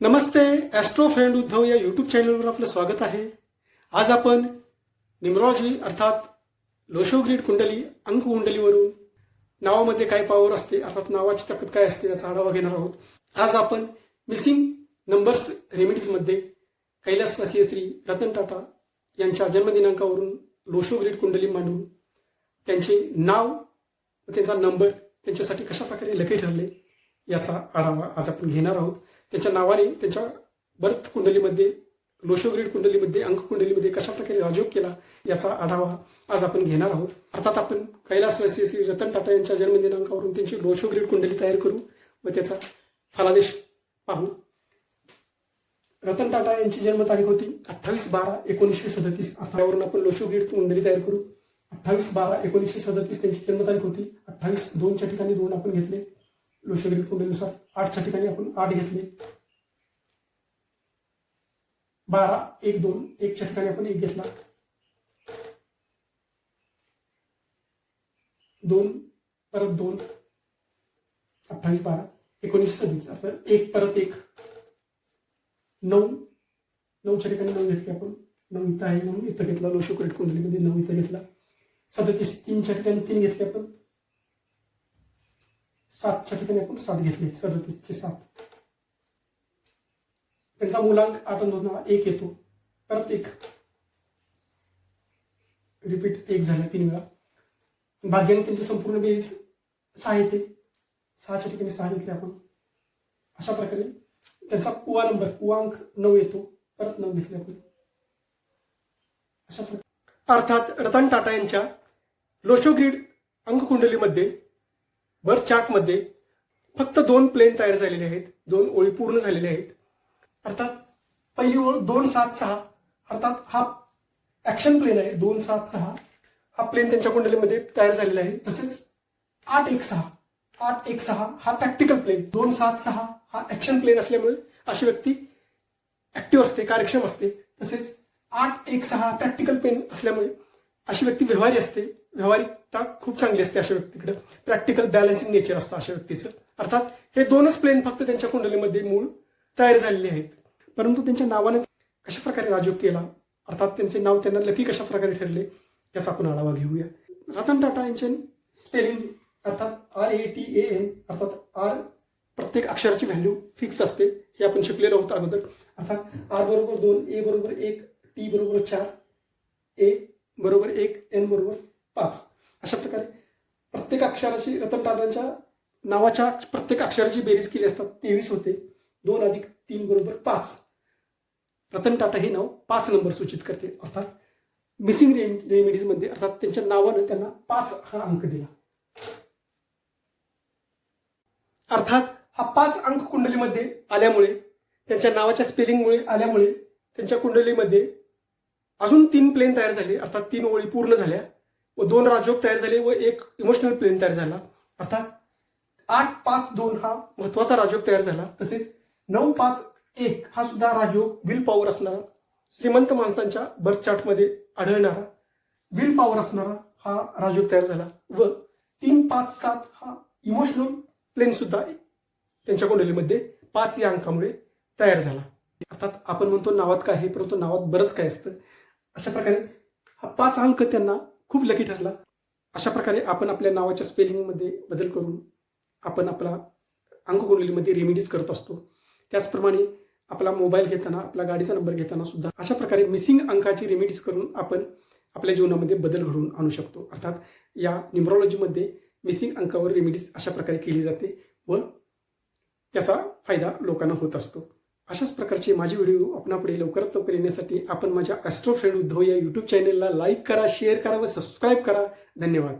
नमस्ते Austro friend Uddhav या YouTube चॅनलवर आपलं स्वागत आहे. आज आपण निमरॉलॉजी अर्थात लोशोग्रीड कुंडली अंक कुंडलीवरून नावामध्ये काय पॉवर असते अर्थात नावाची ताकद काय असते याचा आढावा घेणार आहोत. आज आपण मिसिंग नंबर्स रेमेडीजमध्ये कैलासवासीय श्री रतन टाटा यांच्या जन्मदिनांकावरून लोशोग्रीड कुंडली मांडून त्यांचे नाव त्यांचा नंबर त्यांच्यासाठी कशा प्रकारे लकी ठरले याचा आढावा आज आपण घेणार आहोत. त्यांच्या नावाने त्यांच्या बर्थ कुंडलीमध्ये लोशोग्रीड कुंडलीमध्ये अंक कुंडलीमध्ये कशा प्रकारे राजयोग केला याचा आढावा आज आपण घेणार आहोत. अर्थात आपण कैलासवासी श्री रतन टाटा यांच्या जन्मदिनांकावरून त्यांची लोशोग्रीड कुंडली तयार करू व त्याचा फलादेश पाहू. रतन टाटा यांची जन्मतारीख होती अठ्ठावीस बारा एकोणीसशे सदतीस. अठरावरून आपण लोशोग्रीड कुंडली तयार करू. अठ्ठावीस बारा एकोणीसशे सदतीस त्यांची जन्मतारीख होती. अठ्ठावीस दोनच्या ठिकाणी दोन आपण घेतले. लोशोग्रीड कुंडलीनुसार आठच्या ठिकाणी आपण आठ घेतले. बारा एक दोन एकच्या ठिकाणी आपण एक घेतला. दोन परत दोन अठ्ठावीस बारा एकोणीसशे सव्वीस आता एक परत एक. नऊ नऊच्या ठिकाणी नऊ घेतली आपण. नऊ इथं आहे म्हणून इथं घेतला. लोशोक्रेट कुंडलीमध्ये नऊ इथं घेतला. सदतीस तीनच्या ठिकाणी तीन घेतले आपण. सातच्या ठिकाणी आपण सात घेतले सदतीसचे सात. त्यांचा मुलांक आठ दोन एक येतो. परत एक. रिपीट एक झाला तीन वेळा. भाग्याने त्यांची संपूर्ण बेरीज सहा येते. सहाच्या ठिकाणी सहा घेतले आपण. अशा प्रकारे त्यांचा पुवा नंबर पुवांक नऊ येतो. परत नऊ घेतले आपण. अशा प्रकारे. अर्थात रतन टाटा यांच्या लोशोग्रीड अंककुंडलीमध्ये बर्थ चार्टमध्ये फक्त दोन प्लेन तयार झालेले आहेत दोन ओळी पूर्ण झालेल्या आहेत. अर्थात पहिली ओळ दोन सात सहा अर्थात हा ऍक्शन प्लेन आहे दोन सात सहा. हा प्लेन त्यांच्या कुंडलीमध्ये तयार झालेला आहे. तसेच आठ एक सहा आठ एक सहा हा प्रॅक्टिकल प्लेन दोन सात सहा हा ऍक्शन प्लेन असल्यामुळे अशी व्यक्ती ऍक्टिव्ह असते कार्यक्षम असते. तसेच आठ एक सहा प्रॅक्टिकल प्लेन असल्यामुळे अशी व्यक्ती व्यवहारी असते. व्यवहारिकता खूप चांगली असते अशा व्यक्तीकडे. प्रॅक्टिकल बॅलन्सिंग नेचर असतं अशा व्यक्तीचं. अर्थात हे दोनच प्लेन फक्त त्यांच्या कुंडलीमध्ये मूळ तयार झालेले आहेत. परंतु त्यांच्या नावाने कशा प्रकारे राजयोग केला? अर्थात त्यांचे नाव त्यांना लकी कशा प्रकारे ठरले? याचा आपण आढावा घेऊया. रतन टाटा यांचे स्पेलिंग अर्थात R A T A N अर्थात आर प्रत्येक अक्षराची व्हॅल्यू फिक्स असते. हे आपण शिकलेलो होतो अगोदर. अर्थात आर बरोबर दोन ए बरोबर एक टी बरोबर चार ए बरोबर एक एन बरोबर पाच. अशा प्रकारे प्रत्येक अक्षराची रतन टाटांच्या नावाच्या प्रत्येक अक्षराची बेरीज केली असतात तेवीस होते. दोन अधिक तीन बरोबर पाच. रतन टाटा हे नाव पाच नंबर सूचित करते. अर्थात मिसिंग रेमेडीजमध्ये अर्थात त्यांच्या नावानं त्यांना पाच हा अंक दिला. अर्थात हा पाच अंक कुंडलीमध्ये आल्यामुळे त्यांच्या नावाच्या स्पेलिंगमुळे आल्यामुळे त्यांच्या कुंडलीमध्ये अजून तीन प्लेन तयार झाले. अर्थात तीन ओळी पूर्ण झाल्या. व दोन राजयोग तयार झाले व एक इमोशनल प्लेन तयार झाला. अर्थात आठ पाच दोन हा महत्त्वाचा राजयोग तयार झाला. तसेच नऊ पाच एक हा सुद्धा राजयोग विल पॉवर असणारा श्रीमंत माणसांच्या बर्थ चार्टमध्ये आढळणारा विल पॉवर असणारा हा राजयोग तयार झाला. व तीन पाच सात हा इमोशनल प्लेन सुद्धा त्यांच्या कुंडलीमध्ये पाच या अंकामुळे तयार झाला. अर्थात आपण म्हणतो नावात काय आहे परंतु नावात बरंच काय असतं. अशा प्रकारे हा पाच अंक त्यांना खूप लकी ठरला. अशा प्रकारे आपण आपल्या नावाच्या स्पेलिंगमध्ये बदल करून आपण आपला अंककुंडलीमध्ये रेमिडीज करत असतो. त्याचप्रमाणे आपला मोबाईल घेताना आपला गाडीचा नंबर घेताना सुद्धा अशा प्रकारे मिसिंग अंकाची रेमिडीज करून आपण आपल्या जीवनामध्ये बदल घडवून आणू शकतो. अर्थात या न्युमरॉलॉजीमध्ये मिसिंग अंकावर रेमिडीज अशा प्रकारे केली जाते व त्याचा फायदा लोकांना होत असतो. अशाच प्रकारचे माझे व्हिडिओ आपणापुढे लवकरात लवकर येण्यासाठी आपण माझ्या ॲस्ट्रो फ्रेंड उद्धव या यूट्यूब चॅनेलला लाईक करा शेअर करा व सबस्क्राईब करा. धन्यवाद.